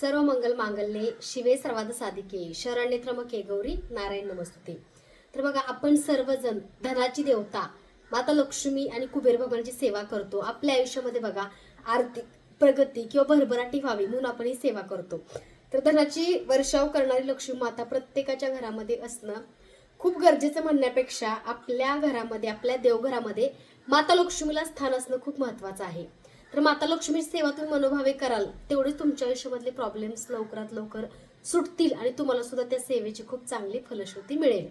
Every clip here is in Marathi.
सर्व मंगल मांगल्ये शिवे सर्वाद साधिके. शरण्य त्र्यंबके गौरी नारायण नमस्तुते. तर बघा आपण सर्वजण धनाची देवता माता लक्ष्मी आणि कुबेर भगवानाची सेवा करतो. आपल्या आयुष्यामध्ये बघा आर्थिक प्रगती किंवा भरभराटी व्हावी म्हणून आपण ही सेवा करतो. तर धनाची वर्षाव करणारी लक्ष्मी माता प्रत्येकाच्या घरामध्ये असणं खूप गरजेचं म्हणण्यापेक्षा आपल्या घरामध्ये आपल्या देवघरामध्ये माता लक्ष्मीला स्थान असणं खूप महत्वाचं आहे. तर माता लक्ष्मीची सेवा तुम्ही मनोभावे कराल तेवढेच तुमच्या आयुष्यामधले प्रॉब्लेम्स लवकरात लवकर सुटतील आणि तुम्हाला सुद्धा त्या सेवेची खूप चांगली फलश्रुती मिळेल.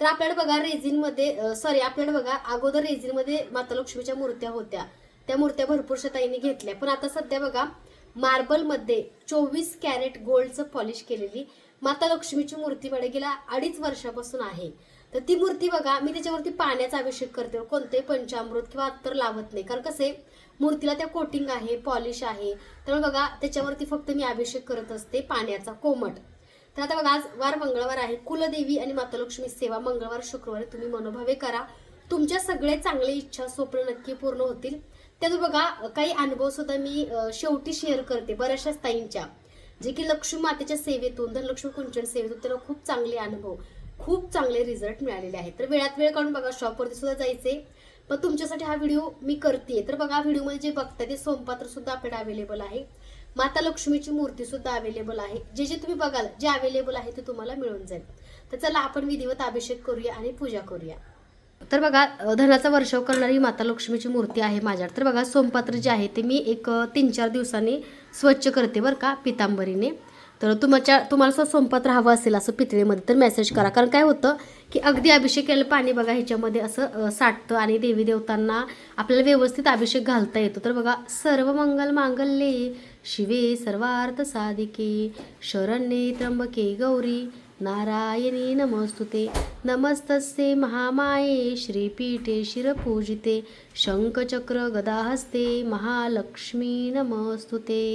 तर आपल्याला बघा रेझिनमध्ये सॉरी आपल्याला बघा अगोदर रेझिनमध्ये माता लक्ष्मीच्या मूर्त्या होत्या. त्या मूर्त्या भरपूरशा ताईंनी घेतल्या. पण आता सध्या बघा मार्बलमध्ये चोवीस कॅरेट गोल्डचं पॉलिश केलेली माता लक्ष्मीची मूर्ती माझ्या गेल्या अडीच वर्षापासून आहे. तर ती मूर्ती बघा मी त्याच्यावरती पाण्याचा अभिषेक करते. कोणते पंचामृत किंवा अत्तर लावत नाही. कारण कसे मूर्तीला त्या कोटिंग आहे पॉलिश आहे. त्यामुळे बघा त्याच्यावरती फक्त मी अभिषेक करत असते पाण्याचा कोमट. तर आता बघा आज वार मंगळवार आहे. कुलदेवी आणि माता लक्ष्मी सेवा मंगळवार शुक्रवारी तुम्ही मनोभावे करा. तुमच्या सगळे चांगले इच्छा स्वप्न नक्की पूर्ण होतील. त्यात बघा काही अनुभव सुद्धा मी शेवटी शेअर करते बऱ्याचशा ताईंच्या. जे की लक्ष्मी मातेच्या सेवेतून धनलक्ष्मी कुंचन सेवेतून त्याला खूप चांगले अनुभव. खूप चांगले रिझल्ट मिळालेले आहेत. तर वेळात वेळ काढून बघा शॉपवरती सुद्धा जायचे पण तुमच्यासाठी हा व्हिडिओ मी करते तर बघा व्हिडिओमध्ये जे बघताय ते सोमपात्र सुद्धा आपल्याकडे अवेलेबल आहे. माता लक्ष्मीची मूर्ती सुद्धा अवेलेबल आहे. जे जे तुम्ही बघाल जे अवेलेबल आहे ते तुम्हाला मिळून जाईल. तर चला आपण विधिवत अभिषेक करूया आणि पूजा करूया. तर बघा धनाचा वर्षाव करणारी माता लक्ष्मीची मूर्ती आहे माझ्याकडे. तर बघा सोमपात्र जे आहे ते मी एक तीन चार दिवसांनी स्वच्छ करते बरं का पितांबरीने. तर तुमच्या तुम्हाला असं संपत राहावं असेल असं पितळेमध्ये तर मेसेज करा. कारण काय होतं की अगदी अभिषेक केलेलं पाणी बघा ह्याच्यामध्ये असं साठतं आणि देवी देवतांना आपल्याला व्यवस्थित अभिषेक घालता येतो. तर बघा सर्व मंगल मांगल्ये शिवे सर्वार्थ साधिके शरण्ये त्र्यंबके गौरी नारायणी नमस्तुते. नमस्तस्ये महामाये श्रीपीठे शिरपूजिते शंखचक्र गदाहस्ते महालक्ष्मी नमस्तुते.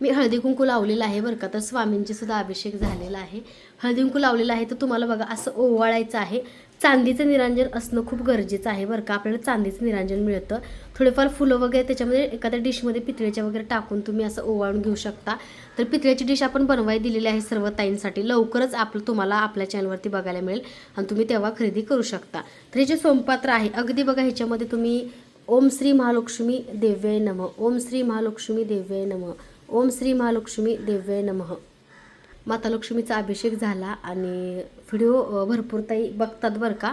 मी हळदी कुंकू लावलेलं आहे बरं का. तर स्वामींची सुद्धा अभिषेक झालेला आहे. हळदी कुंकू लावलेला आहे तर तुम्हाला बघा असं ओवाळायचं आहे. चांदीचं निरांजन असणं खूप गरजेचं आहे बरं का. आपल्याला चांदीचं निरांजन मिळतं. थोडेफार फुलं वगैरे त्याच्यामध्ये एखाद्या डिशमध्ये पितळेच्या वगैरे टाकून तुम्ही असं ओवाळून घेऊ शकता. तर पितळेची डिश आपण बनवाय दिलेली आहे सर्व ताईंसाठी. लवकरच आपलं तुम्हाला आपल्या चॅनलवरती बघायला मिळेल आणि तुम्ही तेव्हा खरेदी करू शकता. तर हे जे सोमपात्र आहे अगदी बघा ह्याच्यामध्ये तुम्ही ओम श्री महालक्ष्मी देव्य नम. ओम श्री महालक्ष्मी देव्य नम. ओम श्री महालक्ष्मी देव्य नमः. माता लक्ष्मीचा अभिषेक झाला आणि व्हिडिओ भरपूर ताई बघतात बरं का?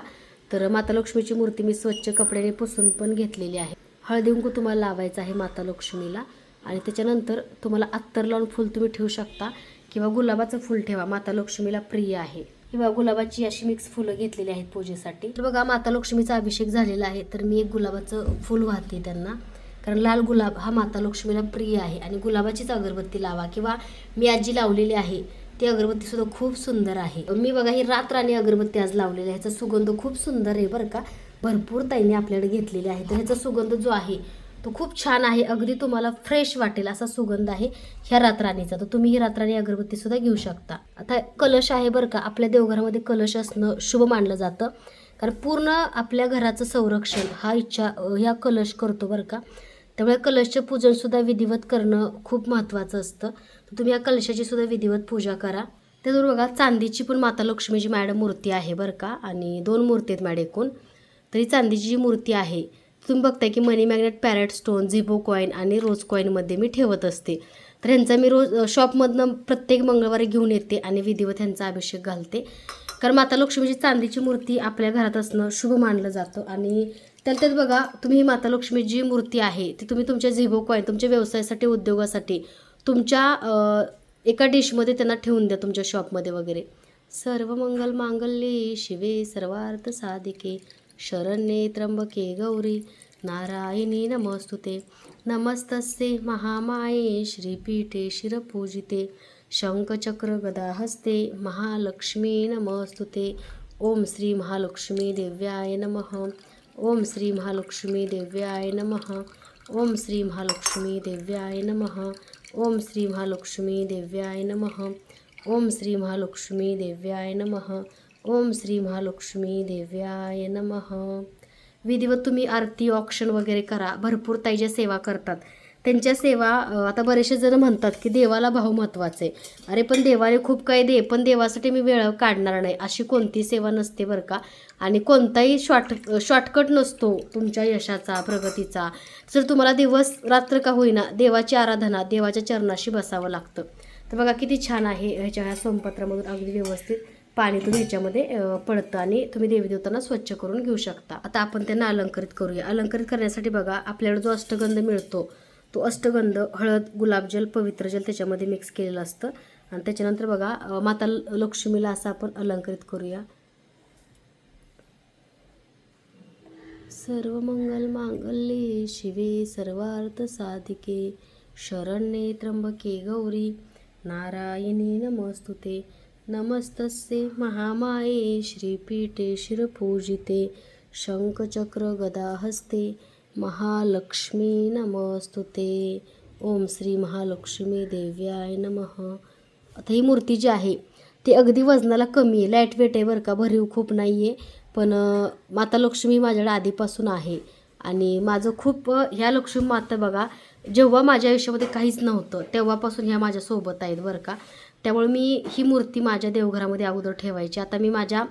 तर माता लक्ष्मीची मूर्ती मी स्वच्छ कपड्याने पुसून पण घेतलेली आहे. हळदी कुंकू तुम्हाला लावायचं आहे माता लक्ष्मीला आणि त्याच्यानंतर तुम्हाला अत्तर लावून फुल तुम्ही ठेवू शकता किंवा गुलाबाचं फुल ठेवा माता लक्ष्मीला प्रिय आहे. किंवा गुलाबाची अशी मिक्स फुलं घेतलेली आहेत पूजेसाठी. तर बघा माता लक्ष्मीचा अभिषेक झालेला आहे तर मी एक गुलाबाचं फुल वाहते त्यांना. कारण लाल गुलाब हा माता लक्ष्मीला प्रिय आहे आणि गुलाबाचीच अगरबत्ती लावा किंवा मी आजी लावलेली आहे ती अगरबत्ती सुद्धा खूप सुंदर आहे. मी बघा ही रातराणी अगरबत्ती आज लावलेली आहे. ह्याचा सुगंध खूप सुंदर आहे बरं का. भरपूर ताईंनी आपल्याकडे घेतलेली आहे. तर ह्याचा सुगंध जो आहे तो खूप छान आहे. अगदी तुम्हाला फ्रेश वाटेल असा सुगंध आहे ह्या रातराणीचा तर तुम्ही ही रातराणी अगरबत्ती सुद्धा घेऊ शकता. आता कलश आहे बरं का. आपल्या देवघरामध्ये कलश असणं शुभ मानलं जातं. कारण पूर्ण आपल्या घराचं संरक्षण हा इच्छा ह्या कलश करतो बरं का. त्यामुळे कलशचं पूजनसुद्धा विधिवत करणं खूप महत्त्वाचं असतं. तुम्ही या कलशाची सुद्धा विधिवत पूजा करा. त्याचबरोबर बघा चांदीची पण माता लक्ष्मीची मॅडम मूर्ती आहे बरं का आणि दोन मूर्ती आहेत मॅडम एकूण. तरी चांदीची जी मूर्ती आहे तुम्ही बघताय की मनी मॅग्नेट पॅरेट स्टोन झिबो कॉईन आणि रोज कॉईनमध्ये मी ठेवत असते. तर ह्यांचा मी रोज शॉपमधनं प्रत्येक मंगळवारी घेऊन येते आणि विधिवत ह्यांचा अभिषेक घालते. कारण माता लक्ष्मीची चांदीची मूर्ती आपल्या घरात असणं शुभ मानलं जातं आणि त्यानंतर त्यात बघा तुम्ही ही माता लक्ष्मी जी मूर्ती आहे ती तुम्ही तुमच्या झिबो कॉईन तुमच्या व्यवसायासाठी उद्योगासाठी तुमच्या एका डिशमध्ये त्यांना ठेवून द्या तुमच्या शॉपमध्ये वगैरे. सर्व मंगल मांगल्ये शिवे सर्वार्थ साधिके शरण्ये त्र्यंबके गौरी नारायणी नमस्तुते. नमस्तस्ये महामाये श्रीपीठे शिरपूजिते शंखचक्र गदाहस्ते महालक्ष्मी नमस्तुते. ओम श्री महालक्ष्मी देव्याय नमः. ओम श्री महालक्ष्मी देव्याय नमः। ओम श्री महालक्ष्मी देव्याय नम। ओम श्री महालक्ष्मी देव्याय नमः। ओम श्री महालक्ष्मी देव्याय नमः। ओम श्री महालक्ष्मी देव्याय नम। विधिवत तुम्ही आरती ऑक्शन वगैरे करा. भरपूर ताईच्या सेवा करतात. त्यांच्या सेवा आता बरेचसे जण म्हणतात की देवाला भाव महत्त्वाचे आहे अरे पण देवाने खूप काही दे पण देवासाठी मी वेळ काढणार नाही. अशी कोणती सेवा नसते बरं का? आणि कोणताही शॉर्ट शॉर्टकट नसतो तुमच्या यशाचा प्रगतीचा. जर तुम्हाला दिवस रात्र का होईना देवाची आराधना देवाच्या चरणाशी बसावं लागतं. तर बघा किती छान आहे ह्याच्या ह्या सोमपत्रामधून अगदी व्यवस्थित पाणी तुम्ही ह्याच्यामध्ये पडतं आणि तुम्ही देवीदेवतांना स्वच्छ करून घेऊ शकता. आता आपण त्यांना अलंकृत करूया. अलंकृत करण्यासाठी बघा आपल्याकडे जो अष्टगंध मिळतो तो अष्टगंध हळद गुलाबजल पवित्र जल त्याच्यामध्ये मिक्स केलेलं असतं. आणि त्याच्यानंतर बघा माता ल- लक्ष्मीला असं आपण अलंकृत करूया. सर्व मंगल मांगल्ये शिवे सर्वार्थ साधिके. शरण्ये त्र्यंबके गौरी नारायणी नमस्तुते. नमस्तस्ये महामाये श्रीपीठे शिरपूजिते. शंखचक्र गदाहस्ते महालक्ष्मी नमस्तुते. ओम श्री महालक्ष्मी देव्याय नमः. आता ही मूर्ती जी आहे ती अगदी वजनाला कमी आहे लाइट वेट आहे बरं का भरीव खूप नाही आहे पण माता लक्ष्मी माझ्याकडे आधीपासून आहे. आणि माझं खूप ह्या लक्ष्मी माता बघा जेव्हा माझ्या आयुष्यामध्ये काहीच नव्हतं तेव्हापासून ह्या माझ्यासोबत आहेत बरं का. त्यामुळे मी ही मूर्ती माझ्या देवघरामध्ये अगोदर ठेवायची. आता मी माझ्या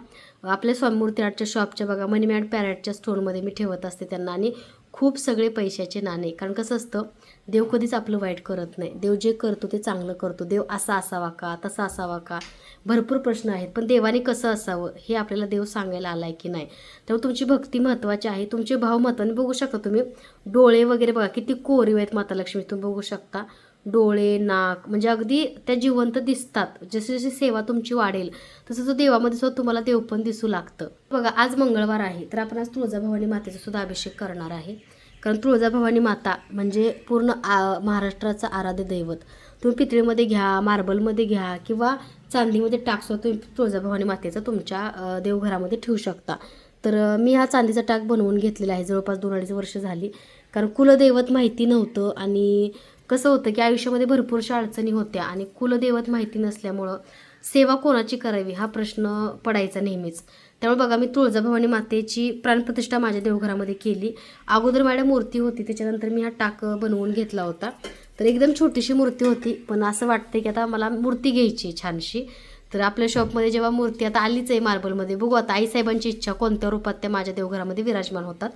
आपल्या स्वामीमूर्ती आर्टच्या शॉपच्या बघा मनी मॅड पॅरेटच्या स्टोनमध्ये मी ठेवत असते त्यांना. आणि खूप सगळे पैशाचे नाणे कारण कसं असतं देव कधीच आपलं वाईट करत नाही. देव जे करतो ते चांगलं करतो. देव असा असावा का तसा असावा का? भरपूर प्रश्न आहेत. पण देवाने कसं असावं हे आपल्याला देव सांगायला आला आहे की नाही? त्यामुळे तुमची भक्ती महत्त्वाची आहे. तुमचे भाव महत्त्वाने बघू शकता तुम्ही. डोळे वगैरे बघा. किती कोरीव आहेत माता लक्ष्मी तुम्ही बघू शकता. डोळे नाक म्हणजे अगदी त्या जिवंत दिसतात. जशी जशी सेवा तुमची वाढेल तसं तो देवामध्ये सुद्धा तुम्हाला देव पण दिसू लागतं. बघा आज मंगळवार आहे तर आपण आज तुळजाभवानी मातेचा सुद्धा अभिषेक करणार आहे. कारण तुळजाभवानी माता म्हणजे पूर्ण आ महाराष्ट्राचं आराध्य दैवत. तुम्ही पितळीमध्ये घ्या मार्बलमध्ये घ्या किंवा चांदीमध्ये टाकसुद्धा तुम्ही तुळजाभवानी मातेचा तुमच्या देवघरामध्ये ठेवू शकता. तर मी हा चांदीचा टाक बनवून घेतलेला आहे. जवळपास दोन अडीच वर्ष झाली. कारण कुलदैवत माहिती नव्हतं आणि कसं होतं की आयुष्यामध्ये भरपूरशा अडचणी होत्या आणि कुलदैवत माहिती नसल्यामुळं सेवा कोणाची करावी हा प्रश्न पडायचा नेहमीच. त्यामुळे बघा मी तुळजाभवानी मातेची प्राणप्रतिष्ठा माझ्या देवघरामध्ये केली. अगोदर माझ्या मूर्ती होती त्याच्यानंतर मी हा टाक बनवून घेतला होता. तर एकदम छोटीशी मूर्ती होती पण असं वाटतं की आता मला मूर्ती घ्यायची आहे छानशी. तर आपल्या शॉपमध्ये जेव्हा मूर्ती आता आलीच आहे मार्बलमध्ये बघू आता आईसाहेबांची इच्छा कोणत्या रूपात त्या माझ्या देवघरामध्ये विराजमान होतात.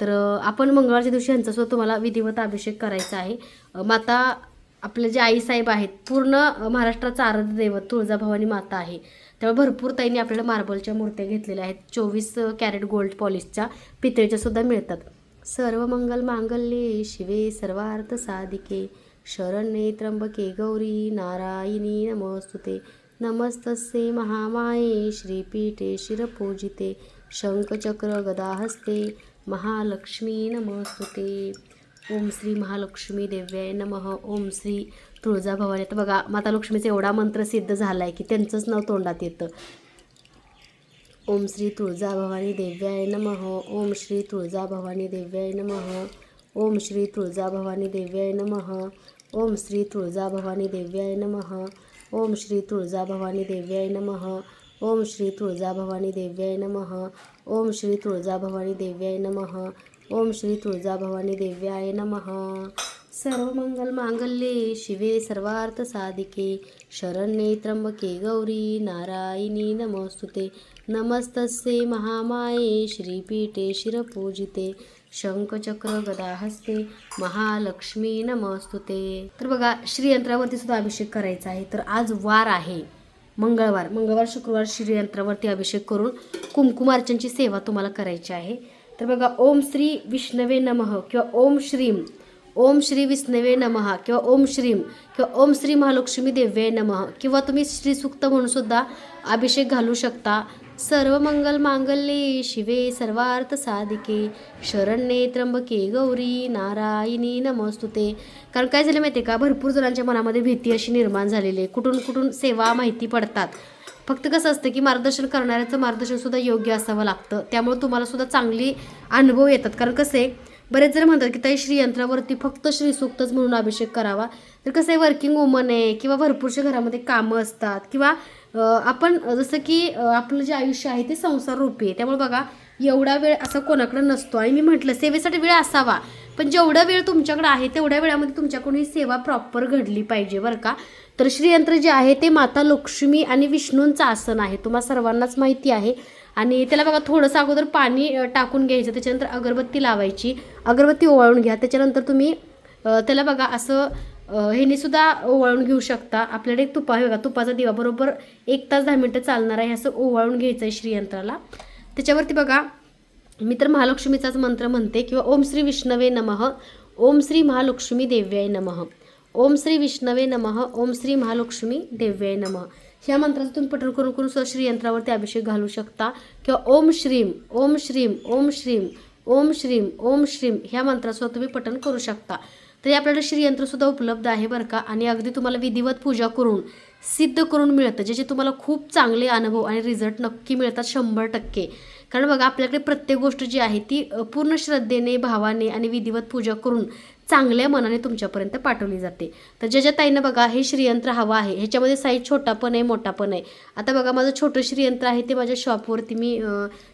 तर आपण मंगळवारच्या दिवशी यांचासुद्धा तुम्हाला विधिवत अभिषेक करायचा आहे. माता आपले जे आईसाहेब आहेत पूर्ण महाराष्ट्राचं आराध्य दैवत तुळजाभवानी माता आहे. त्यामुळे भरपूर ताईंनी आपल्याला मार्बलच्या मूर्त्या घेतलेल्या आहेत. चोवीस कॅरेट गोल्ड पॉलिशच्या पितळेच्या सुद्धा मिळतात. सर्व मंगल मांगल्ये शिवे सर्वार्थ साधिके. शरण्ये त्र्यंबके गौरी नारायणी नमस्तुते. नमस्तस्ये महामाये श्रीपीठे शिरपूजिते. शंखचक्र गदाहस्ते. महालक्ष्मी नमस्तुते. ओम श्री महालक्ष्मी देव्याय नमः. ओम श्री तुळजाभवानी. आता बघा माता लक्ष्मीचा एवढा मंत्र सिद्ध झाला आहे की त्यांचंच नाव तोंडात येतं. ओम श्री तुळजाभवानी देव्याय नमः. ओम श्री तुळजाभवानी देव्याय नमः. ओम श्री तुळजाभवानी देव्याय नमः. ओम श्री तुळजाभवानी देव्याय नमः. ओम श्री तुळजाभवानी देव्याय नमः. ओम श्री तुळजाभवानी देव्याय नमः. ओम श्री तुळजाभवानी देव्याय नमः. ओम श्री तुळजाभवानी देव्याय नमः. सर्व मंगल मांगल्ये शिवे सर्वार्थ साधिके. शरण्ये त्र्यंबके गौरी नारायणी नमस्तुते. नमस्तस्ये महामाये श्रीपीठे शिरपूजिते. शंखचक्र गदाहस्ते महालक्ष्मी नमस्तुते. तर बघा श्रीयंत्रावरती सुद्धा अभिषेक करायचा आहे. तर आज वार आहे. मंगळवार मंगळवार शुक्रवार श्रीयंत्रावरती अभिषेक करून कुंकुमार्चनची सेवा तुम्हाला करायची आहे. तर बघा ओम श्री विष्णवे नमः किंवा ओम श्रीम ओम श्री विष्णवे नमः किंवा ओम श्रीम किंवा ओम श्री महालक्ष्मी देव्ये नमः किंवा तुम्ही श्रीसुक्त म्हणून सुद्धा अभिषेक घालू शकता. सर्व मंगल मांगल्ये शिवे सर्वार्थ साधिके शरण्ये त्र्यंबके गौरी नारायणी नमस्तुते. कारण काय झालं माहिती आहे का? भरपूर जणांच्या मनामध्ये भीती अशी निर्माण झालेली आहे. कुठून कुठून सेवा माहिती पडतात. फक्त कसं असतं की मार्गदर्शन करणाऱ्याचं मार्गदर्शन सुद्धा योग्य असावं लागतं. त्यामुळे तुम्हाला सुद्धा चांगली अनुभव येतात. कारण कसं आहे बरेच जण म्हणतात की ताई श्रीयंत्रावरती फक्त श्रीसूक्तच म्हणून अभिषेक करावा. तर कसं आहे वर्किंग वुमन आहे किंवा भरपूरशा घरामध्ये कामं असतात किंवा आपण जसं की आपलं जे आयुष्य आहे ते संसार रूपी आहे. त्यामुळे बघा एवढा वेळ असा कोणाकडे नसतो. आणि मी म्हटलं सेवेसाठी वेळ असावा. पण जेवढा वेळ तुमच्याकडे आहे तेवढ्या वेळामध्ये तुमच्याकडून ही सेवा प्रॉपर घडली पाहिजे बरं का? तर श्रीयंत्र जे आहे ते माता लक्ष्मी आणि विष्णूंचं आसन आहे. तुम्हाला सर्वांनाच माहिती आहे. आणि त्याला बघा थोडंसं अगोदर पाणी टाकून घ्यायचं. त्याच्यानंतर अगरबत्ती लावायची. अगरबत्ती ओवाळून घ्या. त्याच्यानंतर तुम्ही त्याला बघा असं ह्याने सुद्धा ओवाळून घेऊ शकता. आपल्याकडे एक तुपा बघा तुपाचा दिवा बरोबर एक तास दहा मिनटं चालणार आहे असं ओवाळून घ्यायचं आहे श्रीयंत्राला. त्याच्यावरती बघा मी तर महालक्ष्मीचाच मंत्र म्हणते किंवा ओम श्री विष्णवे नमः ओम श्री महालक्ष्मी देव्याय नमः. ओम श्री विष्णवे नमः ओम श्री महालक्ष्मी देव्याय नमः. ह्या मंत्राचं तुम्ही पठण करून करून सुद्धा श्रीयंत्रावरती अभिषेक घालू शकता. किंवा ओम श्रीम ओम श्रीम ओम श्रीम ओम श्रीम ओम श्रीम ह्या मंत्रासुद्धा तुम्ही पठण करू शकता. तरी आपल्याला श्रीयंत्रसुद्धा उपलब्ध आहे बरं का? आणि अगदी तुम्हाला विधिवत पूजा करून सिद्ध करून मिळतं ज्याचे तुम्हाला खूप चांगले अनुभव आणि रिझल्ट नक्की मिळतात शंभर टक्के. कारण बघा आपल्याकडे प्रत्येक गोष्ट जी आहे ती पूर्ण श्रद्धेने भावाने आणि विधिवत पूजा करून चांगल्या मनाने तुमच्यापर्यंत पाठवली जाते. तर ज्या ज्या ताईनं बघा हे श्रीयंत्र हवं आहे. ह्याच्यामध्ये साईज छोटा पण आहे मोठा पण आहे. आता बघा माझं छोटं श्रीयंत्र आहे ते माझ्या शॉपवरती मी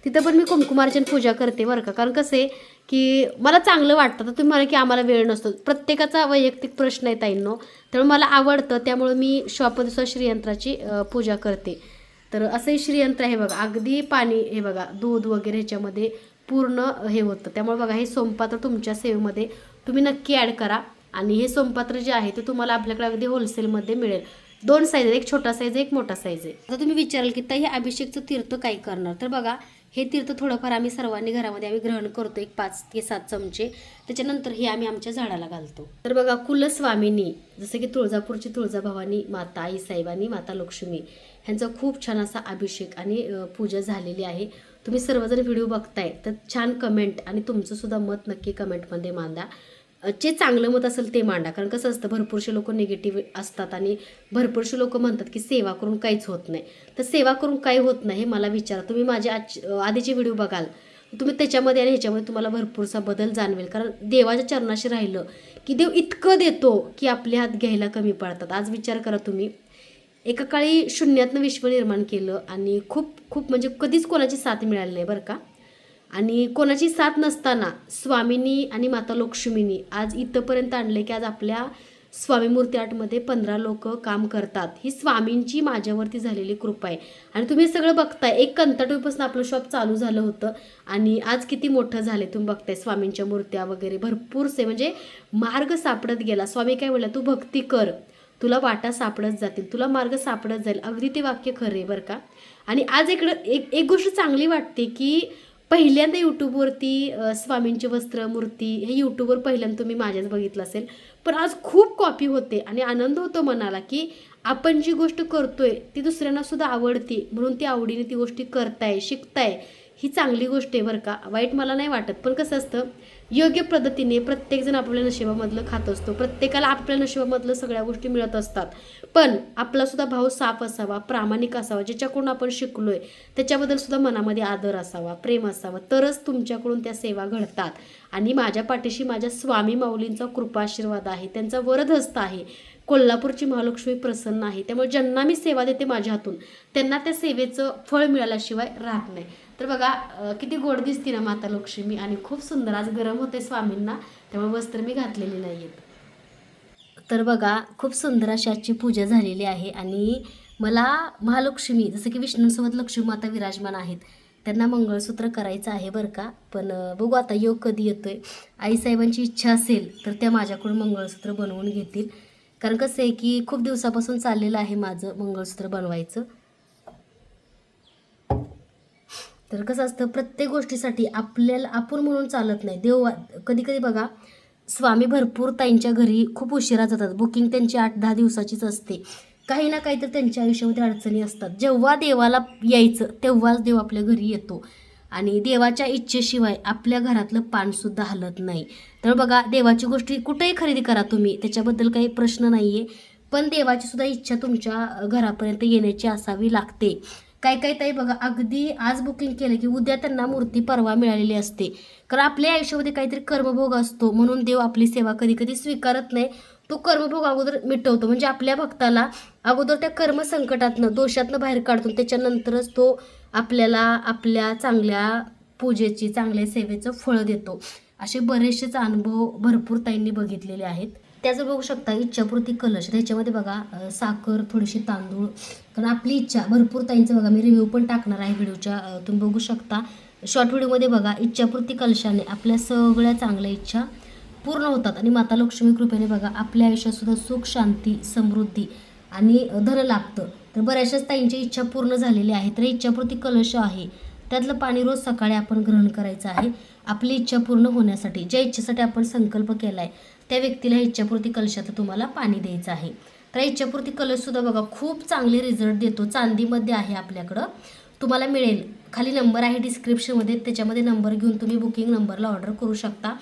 तिथं पण मी कुंकुमार्चन पूजा करते बरं का. कारण कसं आहे की मला चांगलं वाटतं. तर तुम्ही म्हणा की आम्हाला वेळ नसतो. प्रत्येकाचा वैयक्तिक प्रश्न आहे ताईंनो. त्यामुळे मला आवडतं त्यामुळे मी शॉपमध्ये सुद्धा श्रीयंत्राची पूजा करते. तर असंही श्रीयंत्र आहे बघा. अगदी पाणी हे बघा दूध वगैरे ह्याच्यामध्ये पूर्ण हे होतं. त्यामुळे बघा हे सोमपात्र तुमच्या सेवेमध्ये तुम्ही नक्की ॲड करा. आणि हे सोमपात्र जे आहे ते तुम्हाला आपल्याकडे अगदी होलसेलमध्ये मिळेल. दोन साईज आहे एक छोटा साईज आहे एक मोठा साईज आहे. आता तुम्ही विचाराल की ताई हे अभिषेकचं तीर्थ काय करणार? तर बघा हे तीर्थ थोडंफार आम्ही सर्वांनी घरामध्ये आम्ही ग्रहण करतो एक पाच ते सात चमचे. त्याच्यानंतर हे आम्ही आमच्या झाडाला घालतो. तर बघा कुलस्वामिनी जसं की तुळजापूरची तुळजाभवानी माता आई साहेबांनी माता लक्ष्मी ह्यांचा खूप छान असा अभिषेक आणि पूजा झालेली आहे. तुम्ही सर्वजण व्हिडिओ बघताय तर छान कमेंट आणि तुमचं सुद्धा मत नक्की कमेंटमध्ये मांडा. जे चांगलं मत असेल ते मांडा. कारण कसं असतं भरपूरसे लोक निगेटिव्ह असतात आणि भरपूरसे लोक म्हणतात की सेवा करून काहीच होत नाही. तर सेवा करून काही होत नाही हे मला विचारा. तुम्ही माझे आज आधीचे व्हिडिओ बघाल. तुम्ही त्याच्यामध्ये आणि ह्याच्यामध्ये तुम्हाला भरपूरसा बदल जाणवेल. कारण देवाच्या चरणाशी राहिलं की देव इतकं देतो की आपले हात घ्यायला कमी पडतात. आज विचार करा तुम्ही. एका काळी शून्यातनं विश्व निर्माण केलं आणि खूप खूप म्हणजे कधीच कोणाची साथ मिळाली नाही बरं का. आणि कोणाची साथ नसताना स्वामींनी आणि माता लक्ष्मीनी आज इथंपर्यंत आणले की आज आपल्या स्वामी मूर्ती आर्टमध्ये पंधरा लोक काम करतात. ही स्वामींची माझ्यावरती झालेली कृपा आहे. आणि तुम्ही सगळं बघताय. एक कंटाटोपासून आपलं शॉप चालू झालं होतं आणि आज किती मोठं झालं तुम्ही बघताय स्वामींच्या मूर्त्या वगैरे. भरपूरसे म्हणजे मार्ग सापडत गेला. स्वामी काय म्हणला तू भक्ती कर. तुला वाटा सापडत जातील तुला मार्ग सापडत जाईल. अगदी ते वाक्य खरे बरं का. आणि आज इकडं एक एक गोष्ट चांगली वाटते की पहिल्यांदा यूट्यूबवरती स्वामींची स्वामींचे वस्त्र मूर्ती हे यूट्यूबवर पहिल्यांदा तुम्ही माझ्याच बघितलं असेल. पण आज खूप कॉपी होते आणि आनंद होतो मनाला की आपण जी गोष्ट करतोय ती दुसऱ्यांना सुद्धा आवडते. म्हणून ती आवडीने ती गोष्टी करताय शिकताय. ही चांगली गोष्ट आहे बरं का. वाईट मला नाही वाटत. पण कसं असतं योग्य पद्धतीने प्रत्येकजण आपल्या नशिबामधलं खात असतो. प्रत्येकाला आपल्या नशिबामधलं सगळ्या गोष्टी मिळत असतात. पण आपला सुद्धा भाव साफ असावा प्रामाणिक असावा ज्याच्याकडून आपण शिकलोय त्याच्याबद्दल सुद्धा मनामध्ये आदर असावा प्रेम असावं. तरच तुमच्याकडून त्या सेवा घडतात. आणि माझ्या पाठीशी माझ्या स्वामी माऊलींचा कृपाशीर्वाद आहे. त्यांचा वरदहस्त आहे. कोल्हापूरची महालक्ष्मी प्रसन्न आहे. त्यामुळे ज्यांना मी सेवा देते माझ्या हातून त्यांना त्या सेवेचं फळ मिळाल्याशिवाय राहत नाही. तर बघा किती गोड दिसते ना माता लक्ष्मी आणि खूप सुंदर. आज गरम होते स्वामींना त्यामुळे वस्त्र मी घातलेली नाही आहेत तर बघा खूप सुंदर अशी आजची पूजा झालेली आहे आणि मला महालक्ष्मी जसं की विष्णूंसोबत लक्ष्मी माता विराजमान आहेत त्यांना मंगळसूत्र करायचं आहे बरं का. पण बघू आता योग कधी येतोय. आईसाहेबांची इच्छा असेल तर त्या माझ्याकडून मंगळसूत्र बनवून घेतील. कारण कसं आहे की खूप दिवसापासून चाललेलं आहे माझं मंगळसूत्र बनवायचं. तर कसं असतं प्रत्येक गोष्टीसाठी आपल्याला आपण म्हणून चालत नाही. देव कधी कधी बघा स्वामी भरपूर ताईंच्या घरी खूप उशिरा जातात. बुकिंग त्यांची आठ दहा दिवसाचीच असते. काही ना काही तर त्यांच्या आयुष्यामध्ये अडचणी असतात. जेव्हा देवाला यायचं तेव्हाच देव आपल्या घरी येतो. आणि देवाच्या इच्छेशिवाय आपल्या घरातलं पानसुद्धा हलत नाही. तर बघा देवाची गोष्टी कुठेही खरेदी करा तुम्ही. त्याच्याबद्दल काही प्रश्न नाही आहे पण देवाची सुद्धा इच्छा तुमच्या घरापर्यंत येण्याची असावी लागते. काही काही ताई बघा अगदी आज बुकिंग केलं की उद्या त्यांना मूर्ती परवा मिळालेली असते. कारण आपल्या आयुष्यामध्ये काहीतरी कर्मभोग असतो म्हणून देव आपली सेवा कधी कधी स्वीकारत नाही. तो कर्मभोग अगोदर मिटवतो. म्हणजे आपल्या भक्ताला अगोदर त्या कर्मसंकटातनं दोषातनं बाहेर काढतो त्याच्यानंतरच तो आपल्याला आपल्या चांगल्या पूजेची चांगल्या सेवेचं फळ देतो. असे बरेचसेच अनुभव भरपूर ताईंनी बघितलेले आहेत. त्याचं बघू शकता इच्छापूर्ती कलश. त्याच्यामध्ये बघा साखर थोडीशी तांदूळ. कारण आपली इच्छा भरपूर ताईंचं बघा मी रिव्ह्यू पण टाकणार आहे व्हिडिओच्या तुम्ही बघू शकता. शॉर्ट व्हिडिओमध्ये बघा इच्छापूर्ती कलशाने आपल्या सगळ्या चांगल्या इच्छा पूर्ण होतात. आणि माता लक्ष्मी कृपेने बघा आपल्या आयुष्यातसुद्धा सुख शांती समृद्धी आणि धन लाभतं. तर बऱ्याचशाच ताईंची इच्छा पूर्ण झालेली आहे तर इच्छापूर्ती कलश आहे. त्यातलं पाणी रोज सकाळी आपण ग्रहण करायचं आहे. आपली इच्छा पूर्ण होण्यासाठी ज्या इच्छेसाठी आपण संकल्प केला आहे त्या व्यक्तीला इच्छापूर्ती कलशात तुम्हाला पाणी द्यायचं आहे. तर इच्छापूर्ती कलशसुद्धा बघा खूप चांगले रिझल्ट देतो. चांदीमध्ये आहे आपल्याकडं. तुम्हाला मिळेल. खाली नंबर आहे डिस्क्रिप्शनमध्ये त्याच्यामध्ये नंबर घेऊन तुम्ही बुकिंग नंबरला ऑर्डर करू शकता.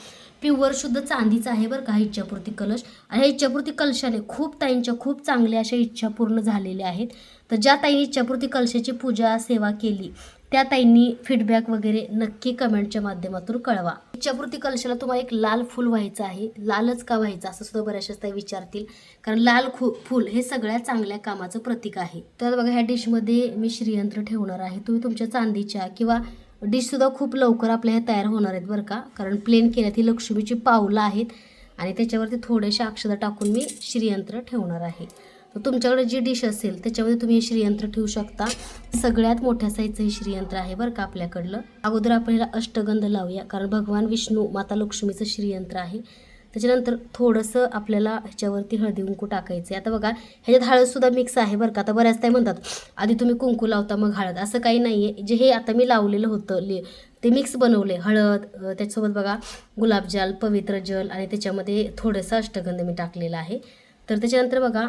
प्युअर शुद्ध चांदीचं आहे बरं का हा इच्छापूर्ती कलश. आणि ह्या इच्छापूर्ती कलशाने खूप ताईंच्या खूप चांगल्या अशा इच्छा पूर्ण झालेल्या आहेत. तर ज्या ताईंनी इच्छापूर्ती कलशाची पूजा सेवा केली त्या ताईंनी फीडबॅक वगैरे नक्की कमेंटच्या माध्यमातून कळवा. इच्छापूर्ती कलशाला तुम्हाला एक लाल फूल व्हायचं आहे. लालच का व्हायचं असं सुद्धा बऱ्याचशाच ताई विचारतील. कारण लाल खू फूल हे सगळ्या चांगल्या कामाचं प्रतीक आहे. तर बघा ह्या डिशमध्ये मी श्रीयंत्र ठेवणार आहे. तुम्ही तुमच्या चांदीच्या किंवा डिशसुद्धा खूप लवकर आपल्या ह्या तयार होणार आहेत बरं का. कारण प्लेन केल्या ती लक्ष्मीची पावलं आहेत. आणि त्याच्यावरती थोडेसे अक्षरं टाकून मी श्रीयंत्र ठेवणार आहे. तर तुमच्याकडे जी डिश असेल त्याच्यामध्ये तुम्ही हे श्रीयंत्र ठेवू शकता. सगळ्यात मोठ्या साईजचं हे श्रीयंत्र आहे बरं का आपल्याकडलं. अगोदर आपण ह्याला अष्टगंध लावूया कारण भगवान विष्णू माता लक्ष्मीचं श्रीयंत्र आहे. त्याच्यानंतर थोडंसं आपल्याला ह्याच्यावरती हळदी कुंकू टाकायचं आहे आता बघा ह्याच्यात हळदसुद्धा मिक्स आहे बरं का. आता बऱ्याच ताई म्हणतात आधी तुम्ही कुंकू लावता मग हळद. असं काही नाही आहे जे हे आता मी लावलेलं होतं ले ते मिक्स बनवले हळद त्याच्यासोबत बघा गुलाबजल पवित्र जल आणि त्याच्यामध्ये थोडंसं अष्टगंध मी टाकलेलं आहे. तर त्याच्यानंतर बघा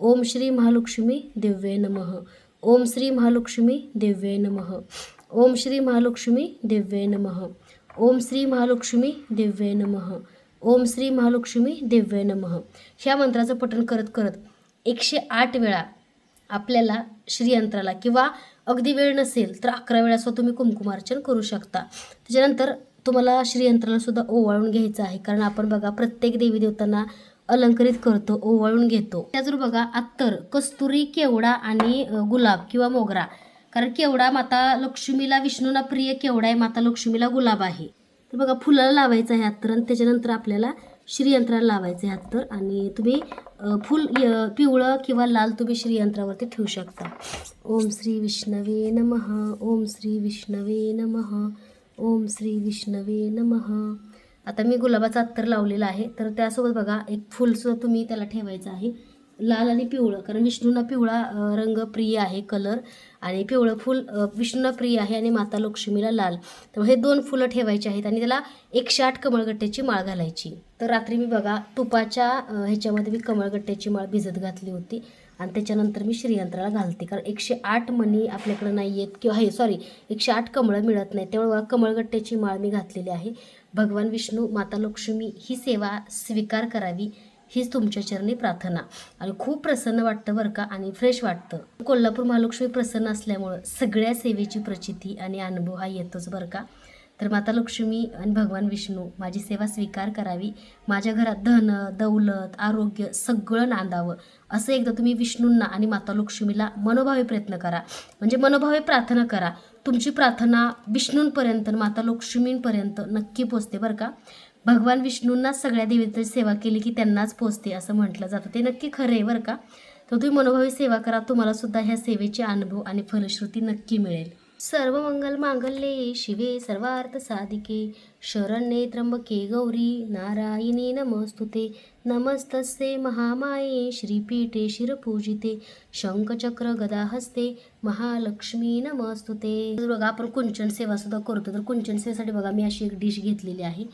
ओम श्री महालक्ष्मी दिव्ये नमः। ओम श्री महालक्ष्मी दिव्ये नमः। ओम श्री महालक्ष्मी दिव्ये नमः। ओम श्री महालक्ष्मी दिव्ये नमः। ओम श्री महालक्ष्मी दिव्ये नमः। ह्या मंत्राचं पठण करत करत एकशे आठ वेळा आपल्याला श्रीयंत्राला किंवा अगदी वेळ नसेल तर अकरा वेळा सुद्धा तुम्ही कुमकुमार्चन करू शकता. त्याच्यानंतर तुम्हाला श्रीयंत्राला सुद्धा ओवाळून घ्यायचं आहे. कारण आपण बघा प्रत्येक देवी देवतांना अलंकृत करतो ओवाळून घेतो. त्याचबरोबर बघा अत्तर कस्तुरी केवडा आणि गुलाब किंवा मोगरा. कारण केवडा माता लक्ष्मीला विष्णूला प्रिय केवडा आहे माता लक्ष्मीला गुलाब आहे. तर बघा फुलाला लावायचं आहे अत्तर आणि त्याच्यानंतर आपल्याला श्रीयंत्राला लावायचं आहे अत्तर आणि तुम्ही फुल य- पिवळं किंवा लाल तुम्ही श्रीयंत्रावरती ठेवू शकता. ओम श्री विष्णवे नमः ओम श्री विष्णवे नमः ओम श्री विष्णवे नमः. आता मी गुलाबाचा अत्तर लावलेला आहे. तर त्यासोबत बघा एक फुलसुद्धा तुम्ही त्याला ठेवायचं आहे. लाल आणि पिवळं कारण विष्णूंना पिवळा रंग प्रिय आहे कलर आणि पिवळं फुल विष्णूंना प्रिय आहे आणि माता लक्ष्मीला लाल. तर हे दोन फुलं ठेवायची आहेत आणि त्याला एकशे आठ कमळगट्ट्याची माळ घालायची. तर रात्री मी बघा तुपाच्या ह्याच्यामध्ये मी कमळगट्ट्याची माळ भिजत घातली होती. आणि त्याच्यानंतर मी श्रीयंत्राला घालते. कारण एकशे आठ मणी आपल्याकडं नाही आहेत किंवा हे सॉरी एकशे आठ कमळं मिळत नाही त्यामुळे मला कमळगट्ट्याची माळ मी घातलेली आहे. भगवान विष्णू माता लक्ष्मी ही सेवा स्वीकार करावी हीच तुमच्या चरणी प्रार्थना. आणि खूप प्रसन्न वाटतं बरं का आणि फ्रेश वाटतं. कोल्हापूर महालक्ष्मी प्रसन्न असल्यामुळं सगळ्या सेवेची प्रचिती आणि अनुभव हा येतोच बरं का. तर माता लक्ष्मी आणि भगवान विष्णू माझी सेवा स्वीकार करावी. माझ्या घरात धन दौलत आरोग्य सगळं नांदावं. असं एकदा तुम्ही विष्णूंना आणि माता लक्ष्मीला मनोभावे प्रयत्न करा. म्हणजे मनोभावे प्रार्थना करा. तुमची प्रार्थना विष्णूंपर्यंत माता लक्ष्मींपर्यंत नक्की पोचते बरं का? भगवान विष्णूंनाच सगळ्या देवीची सेवा केली की त्यांनाच पोचते असं म्हटलं जातं. ते नक्की खरं आहे बरं का? तर तुम्ही मनोभावी सेवा करा. तुम्हाला सुद्धा ह्या सेवेचे अनुभव आणि फलश्रुती नक्की मिळेल. सर्व मंगल मांगल्ये शिवे सर्वार्थ साधिके. शरण्ये त्र्यंबके गौरी नारायणी नमस्तुते. नमस्तस्ये महामाये श्रीपीठे शिरपूजिते. शंखचक्र गदाहस्ते महालक्ष्मी नमस्तुते. बघा आपण कुंचन सेवा सुद्धा करतो. तर कुंचन सेवेसाठी बघा मी अशी एक डिश घेतलेली आहे.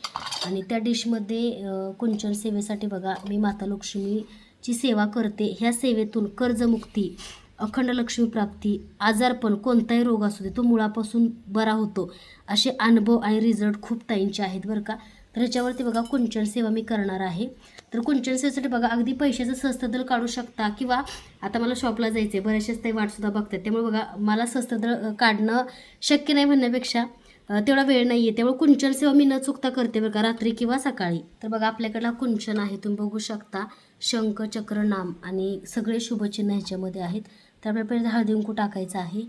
आणि त्या डिशमध्ये कुंचन सेवेसाठी बघा मी माता लक्ष्मीची सेवा करते. ह्या सेवेतून कर्जमुक्ती अखंड लक्ष्मी प्राप्ती आजारपण कोणताही रोग असू दे तो मुळापासून बरा होतो. असे अनुभव आणि रिझल्ट खूप ताईंचे आहेत बरं का. तर ह्याच्यावरती बघा कुंचन सेवा मी करणार आहे. तर कुंचन सेवेसाठी बघा अगदी पैशाचं सहस्त्रदळ काढू शकता किंवा आता मला शॉपला जायचं आहे बऱ्याचशाच ते वाटसुद्धा बघतात. त्यामुळे बघा मला स्वस्त अ, काढणं शक्य नाही म्हणण्यापेक्षा तेवढा वेळ नाही आहे त्यामुळे कुंचन सेवा मी न चुकता करते बरं का रात्री किंवा सकाळी. तर बघा आपल्याकडला कुंचन आहे तुम्ही बघू शकता. शंख चक्र नाम आणि सगळे शुभचिन्ह ह्याच्यामध्ये आहेत. त्यामुळे पहिले पहिल्यांदा टाकायचं आहे.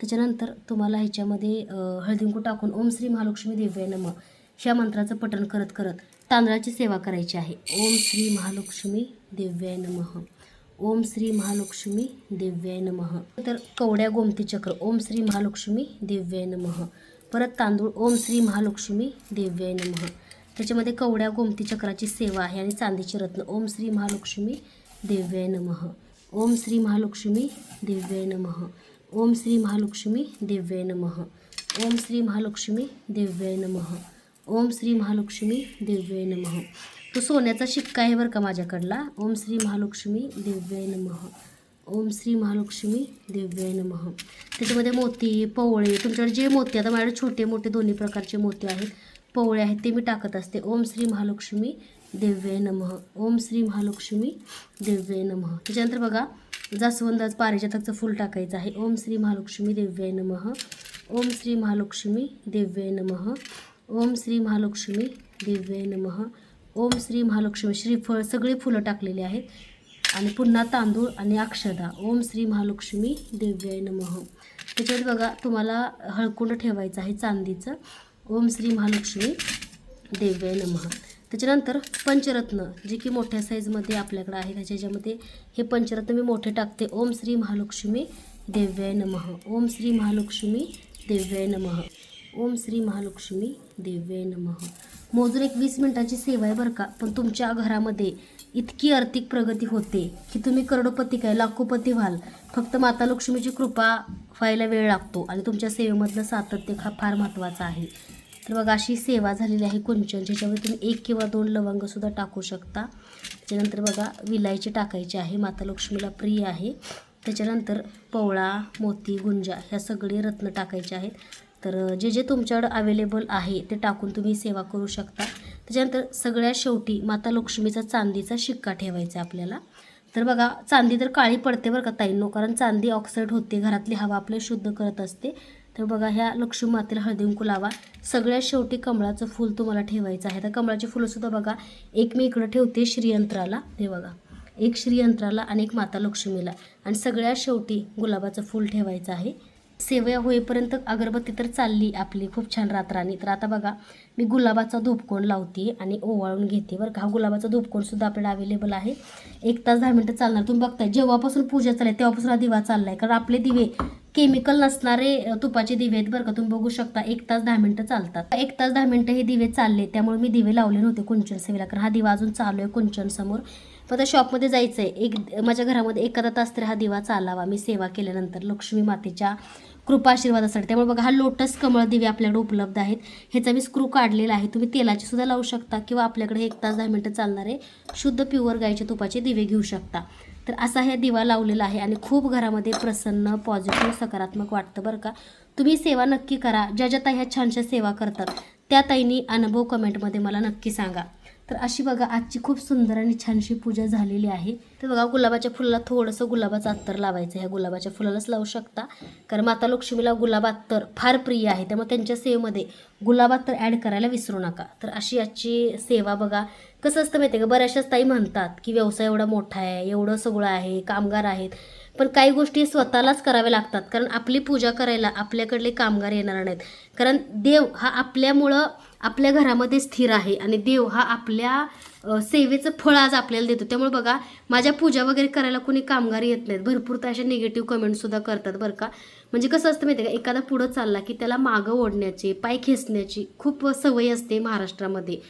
त्याच्यानंतर तुम्हाला ह्याच्यामध्ये हळदींकू टाकून ओम श्री महालक्ष्मी दिव्य नम. ह्या मंत्राचं पठण करत करत तांदळाची सेवा करायची आहे. ओम श्री महालक्ष्मी दिव्याय नमः. ओम श्री महालक्ष्मी दिव्याय नमः. तर कवड्या गोमती चक्र ओम श्री महालक्ष्मी दिव्याय नमः. परत तांदूळ ओम श्री महालक्ष्मी दिव्याय नमः. त्याच्यामध्ये कवड्या गोमती चक्राची सेवा आहे आणि चांदीचे रत्न ओम श्री महालक्ष्मी दिव्याय नमः. ओम श्री महालक्ष्मी दिव्य नमः। ओम श्री महालक्ष्मी दिव्य नमः। ओम श्री महालक्ष्मी दिव्य नमः। ओम श्री महालक्ष्मी दिव्य नमः। तो सोन्याचा शिक्का आहे बरं का माझ्याकडला? ओम श्री महालक्ष्मी दिव्य नमः। ओम श्री महालक्ष्मी दिव्य नमः। त्याच्यामध्ये मोती पवळे तुमच्याकडे जे मोती आता माझ्याकडे छोटे मोठे दोन्ही प्रकारचे मोती आहेत पवळे आहेत ते मी टाकत असते. ओम श्री महालक्ष्मी दिव्याय नमः. ओम श्री महालक्ष्मी दिव्याय नमः. त्याच्यानंतर बघा जास्वंदाज पारिजातकचं फूल टाकायचं आहे. ओम श्री महालक्ष्मी दिव्याय नमः. ओम श्री महालक्ष्मी देव्ये नमः. ओम श्री महालक्ष्मी दिव्याय नमः. ओम श्री महालक्ष्मी श्रीफळ सगळी फुलं टाकलेली आहेत. आणि पुन्हा तांदूळ आणि अक्षदा. ओम श्री महालक्ष्मी दिव्याय नमः. त्याच्यात बघा तुम्हाला हळकुंड ठेवायचं आहे चांदीचं. ओम श्री महालक्ष्मी दिव्याय नमः. त्याच्यानंतर पंचरत्न जे की मोठ्या साईजमध्ये आपल्याकडे आहे. त्याच्यामध्ये हे पंचरत्न मी मोठे टाकते. ओम श्री महालक्ष्मी देव्याय नमः. ओम श्री महालक्ष्मी देव्याय नमः. ओम श्री महालक्ष्मी देव्याय नमः. मोजून एक वीस मिनिटाची सेवा आहे बरं का. पण तुमच्या घरामध्ये इतकी आर्थिक प्रगती होते की तुम्ही करोडोपती काय लाखोपती व्हाल. फक्त माता लक्ष्मीची कृपा व्हायला वेळ लागतो आणि तुमच्या सेवेमधलं सातत्य हा फार महत्त्वाचं आहे. तर बघा अशी सेवा झालेली आहे कुंचन ज्याच्यावर तुम्ही एक किंवा दोन लवंगसुद्धा टाकू शकता. त्याच्यानंतर बघा विलायची टाकायची आहे. माता लक्ष्मीला प्रिय आहे. त्याच्यानंतर पवळा मोती गुंजा ह्या सगळे रत्न टाकायचे आहेत. तर जे जे तुमच्याकडं अवेलेबल आहे ते टाकून तुम्ही सेवा करू शकता. त्याच्यानंतर सगळ्या शेवटी माता लक्ष्मीचा चांदीचा शिक्का ठेवायचा आहे आपल्याला. तर बघा चांदी तर काळी पडते बरं का ताईंनो कारण चांदी ऑक्साईड होते. घरातली हवा आपले शुद्ध करत असते. तर बघा ह्या लक्ष्मी मातेला हळदी लावा. सगळ्यात शेवटी कमळाचं फूल तुम्हाला ठेवायचं आहे. तर कमळाची फुलंसुद्धा बघा एक मी इकडं ठेवते श्रीयंत्राला. हे बघा एक श्रीयंत्राला आणि एक माता लक्ष्मीला. आणि सगळ्यात शेवटी गुलाबाचं फूल ठेवायचं आहे. सेवया होईपर्यंत अगरबत्ती तर चालली आपली खूप छान रात्रानी तर आता बघा मी गुलाबाचा धूपकोण लावते आणि ओवाळून घेते बरं का. हा गुलाबाचा धूपकोणसुद्धा आपल्याला अवेलेबल आहे. एक तास दहा मिनटं चालणार. तुम्ही बघताय जेव्हापासून पूजा चालली तेव्हापासून हा दिवा चाललाय. कारण आपले दिवे केमिकल नसणारे तुपाचे दिवे आहेत बरं का तुम्ही बघू शकता एक तास दहा मिनटं चालतात. एक तास दहा मिनटं हे दिवे चालले त्यामुळे मी दिवे लावले नव्हते कुंचन सेवेला कारण हा दिवा अजून चालू आहे कुंचन समोर. पण आता शॉपमध्ये जायचं आहे एक माझ्या घरामध्ये एखादा तास तरी हा दिवा चालावा. मी सेवा केल्यानंतर लक्ष्मी मातेच्या कृपा आशीर्वादासाठी. त्यामुळे बघा हा लोटस कमळ दिवे आपल्याकडे उपलब्ध आहेत. ह्याचा मी स्क्रू काढलेला आहे. तुम्ही तेलाची सुद्धा लावू शकता किंवा आपल्याकडे एक तास दहा मिनटं चालणारे शुद्ध प्युअर गाईच्या तुपाचे दिवे घेऊ शकता. तर असा हे दिवा लावलेला आहे आणि खूप घरामध्ये प्रसन्न पॉझिटिव्ह सकारात्मक वाटतं बरं का. तुम्ही सेवा नक्की करा. ज्या ज्या ताई ह्या छानशा सेवा करतात त्या ताईंनी अनुभव कमेंटमध्ये मला नक्की सांगा. तर अशी बघा आजची खूप सुंदर आणि छानशी पूजा झालेली आहे. तर बघा गुलाबाच्या फुलाला थोडंसं गुलाबाचं अत्तर लावायचं ह्या गुलाबाच्या फुलालाच लावू शकता. कारण माता लक्ष्मीला गुलाब अत्तर फार प्रिय आहे. त्यामुळे त्यांच्या सेवेमध्ये गुलाब अत्तर ॲड करायला विसरू नका. तर अशी आजची सेवा बघा. कसं असतं माहिती आहे का? बऱ्याचशाच ताई म्हणतात की व्यवसाय एवढा मोठा आहे एवढं सगळं आहे कामगार आहेत. पण काही गोष्टी स्वतःलाच कराव्या लागतात. कारण आपली पूजा करायला आपल्याकडले कामगार येणार नाहीत. कारण देव हा आपल्यामुळं आपल्या घरामध्ये स्थिर आहे आणि देव हा आपल्या सेवेचं फळ आज आपल्याला देतो. त्यामुळे बघा माझ्या पूजा वगैरे करायला कोणी कामगार येत नाहीत. भरपूर तर अशा निगेटिव्ह कमेंटसुद्धा करतात बरं का. म्हणजे कसं असतं माहिती आहे का? एखादा पुढं चालला की त्याला मागं ओढण्याची पाय खेचण्याची खूप सवय असते महाराष्ट्रामध्ये.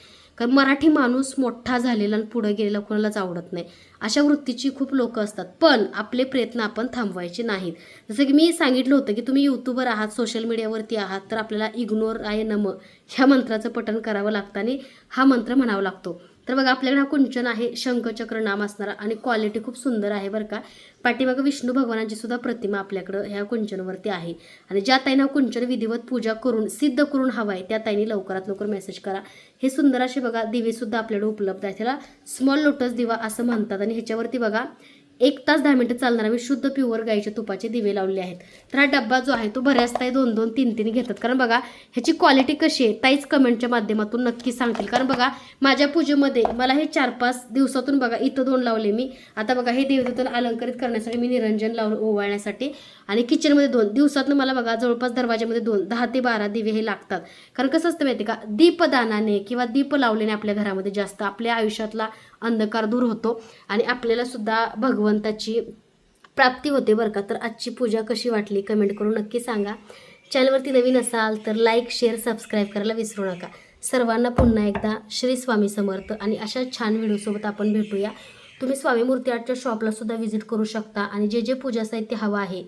कारण मराठी माणूस मोठा झालेला आणि पुढं गेलेला कोणालाच आवडत नाही. अशा वृत्तीची खूप लोक असतात. पण आपले प्रयत्न आपण थांबवायचे नाहीत. जसं की मी सांगितलं होतं की तुम्ही यूट्यूबर आहात सोशल मीडियावरती आहात तर आपल्याला इग्नोर आय नम ह्या मंत्राचं पठण करावं लागतं आणि हा मंत्र म्हणावा लागतो. तर बघा आपल्याकडे हा कुंचन आहे शंखचक्र नाम असणारा आणि क्वालिटी खूप सुंदर आहे बरं का. पाठीमागं विष्णू भगवानांची सुद्धा प्रतिमा आपल्याकडं ह्या कुंचनवरती आहे. आणि ज्या ताईनं हा कुंचन विधिवत पूजा करून सिद्ध करून हवा आहे त्या ताईने लवकरात लवकर मेसेज करा. हे सुंदर असे बघा दिवे सुद्धा आपल्याकडे उपलब्ध आहे त्याला स्मॉल लोटस दिवा असं म्हणतात. आणि ह्याच्यावरती बघा एक तास दहा मिनटं चालणार मी शुद्ध प्युअर गाईच्या तुपाचे दिवे लावले आहेत. तर हा डब्बा जो आहे तो बऱ्याच ताई दोन दोन तीन तीन घेतात. कारण बघा ह्याची क्वालिटी कशी आहे ताईच कमेंटच्या माध्यमातून नक्की सांगतील. कारण बघा माझ्या पूजेमध्ये मला हे चार पाच दिवसातून बघा इथं दोन लावले मी. आता बघा हे देवदूतन अलंकरित करण्यासाठी मी निरंजन लावलं ओवाळण्यासाठी आणि किचनमध्ये दोन. दिवसातनं मला बघा जवळपास दरवाजामध्ये दोन दहा ते बारा दिवे हे लागतात. कारण कसं असतं माहिती का दीपदानाने किंवा दीप लावल्याने आपल्या घरामध्ये जास्त आपल्या आयुष्यातला अंधकार दूर होतो. आणि आपल्यालासुद्धा भगवंताची प्राप्ती होते बरं का. तर आजची पूजा कशी वाटली कमेंट करून नक्की सांगा. चॅनलवरती नवीन असाल तर लाईक शेअर सबस्क्राईब करायला विसरू नका. सर्वांना पुन्हा एकदा श्री स्वामी समर्थ आणि अशा छान व्हिडिओसोबत आपण भेटूया. तुम्ही स्वामी मूर्ती आर्टच्या शॉपला सुद्धा व्हिजिट करू शकता आणि जे जे पूजा साहित्य हवं आहे.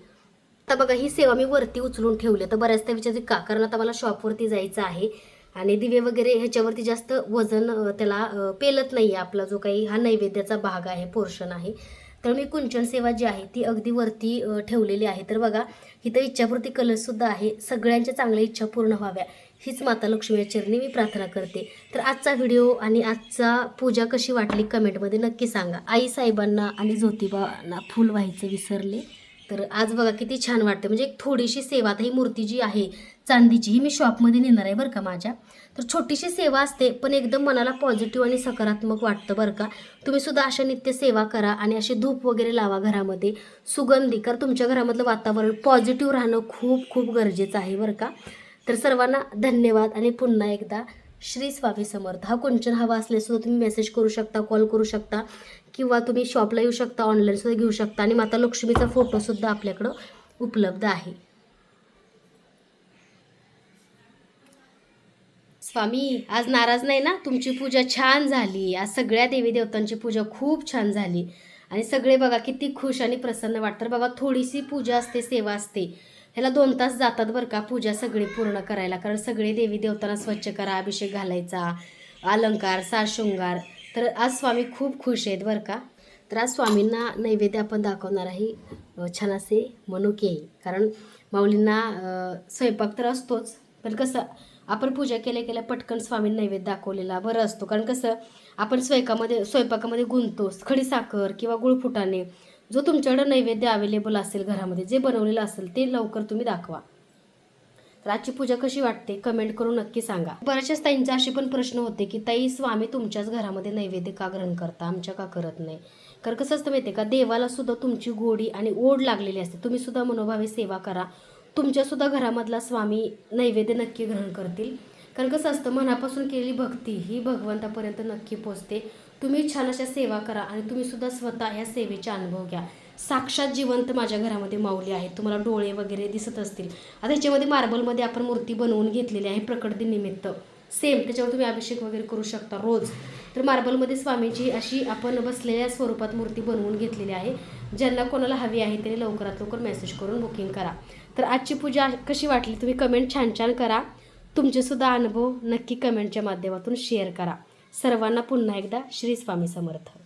आता बघा ही सेवा मी वरती उचलून ठेवली. तर बऱ्याचदा विचारते का? कारण आता मला शॉपवरती जायचं आहे. आणि दिवे वगैरे ह्याच्यावरती जास्त वजन त्याला पेलत नाही आहे आपला जो काही हा नैवेद्याचा भाग आहे पोर्शन आहे. तर मी कुंचन सेवा जी आहे ती अगदी वरती ठेवलेली आहे. तर बघा इथं इच्छापूर्ती कलशसुद्धा आहे. सगळ्यांच्या चांगल्या इच्छा पूर्ण व्हाव्या. हीच माता लक्ष्मी चरणी मी प्रार्थना करते. तर आजचा व्हिडिओ आणि आजचा पूजा कशी वाटली कमेंटमध्ये नक्की सांगा. आई साहेबांना आणि ज्योतिबांना फुल व्हायचं विसरले. तर आज बघा किती छान वाटते म्हणजे एक थोडीशी सेवा. आता ही मूर्ती जी आहे चांदीची ही मी शॉपमध्ये नेणार आहे बरं का माझ्या. तर छोटीशी सेवा असते पण एकदम मनाला पॉझिटिव्ह आणि सकारात्मक वाटतं बरं का. तुम्ही सुद्धा अशा नित्य सेवा करा आणि अशी धूप वगैरे लावा घरामध्ये. सुगंधी कारण तुमच्या घरामधलं वातावरण पॉझिटिव्ह राहणं खूप खूप गरजेचं आहे बरं का. तर सर्वांना धन्यवाद आणि पुन्हा एकदा श्री स्वामी समर्थ. हा कुंचन हवा असल्यासुद्धा तुम्ही मेसेज करू शकता कॉल करू शकता किंवा तुम्ही शॉपला येऊ शकता ऑनलाईनसुद्धा घेऊ शकता आणि माता लक्ष्मीचा फोटोसुद्धा आपल्याकडं उपलब्ध आहे. स्वामी आज नाराज नाही ना? तुमची पूजा छान झाली. आज सगळ्या देवी देवतांची पूजा खूप छान झाली. आणि सगळे बघा किती खुश आणि प्रसन्न वाटतात. बघा थोडीशी पूजा असते सेवा असते. ह्याला दोन तास जातात बरं का पूजा सगळी पूर्ण करायला. कारण सगळे देवी देवतांना स्वच्छ करा अभिषेक घालायचा अलंकार साशृंगार तर आज स्वामी खूप खुश आहेत बरं का? तर आज स्वामींना नैवेद्य आपण दाखवणार आहे. छान असे मनुके. कारण माऊलींना स्वयंपाक तर असतोच. पण कसं आपण पूजा केल्या केल्या पटकन स्वामी नैवेद्य दाखवलेला बरं असतो. कारण कसं आपण स्वयंपाकामध्ये स्वयंपाकामध्ये गुंततो. खडी साखर किंवा गुळफुटाने जो तुमच्याकडं नैवेद्य अवेलेबल असेल घरामध्ये जे बनवलेलं असेल ते लवकर तुम्ही दाखवा. तर आजची पूजा कशी वाटते? कमेंट करून नक्की सांगा. बऱ्याचशाच ताईंचे असे पण प्रश्न होते की ताई स्वामी तुमच्याच घरामध्ये नैवेद्य का ग्रहण करता? आमच्या का करत नाही? कारण कसं असतं माहिती आहे का देवाला सुद्धा तुमची गोडी आणि ओढ लागलेली असते. तुम्ही सुद्धा मनोभावे सेवा करा. तुमच्यासुद्धा घरामधला स्वामी नैवेद्य नक्की ग्रहण करतील. कारण कसं असतं मनापासून केलेली भक्ती ही भगवंतापर्यंत नक्की पोचते. तुम्ही छान अशा सेवा करा आणि तुम्ही सुद्धा स्वतः ह्या सेवेचा अनुभव घ्या. साक्षात जिवंत माझ्या घरामध्ये माऊली आहेत. तुम्हाला डोळे वगैरे दिसत असतील. आता ह्याच्यामध्ये मार्बलमध्ये आपण मूर्ती बनवून घेतलेली आहे प्रकट सेम त्याच्यावर तुम्ही अभिषेक वगैरे करू शकता रोज. तर मार्बलमध्ये स्वामीची अशी आपण बसलेल्या स्वरूपात मूर्ती बनवून घेतलेली आहे. ज्यांना कोणाला हवी आहे त्यांनी लवकरात लवकर मेसेज करून बुकिंग करा. तर आजची पूजा कशी वाटली तुम्ही कमेंट छान छान करा. तुमचेसुद्धा अनुभव नक्की कमेंटच्या माध्यमातून शेअर करा. सर्वांना पुन्हा एकदा श्री स्वामी समर्थ.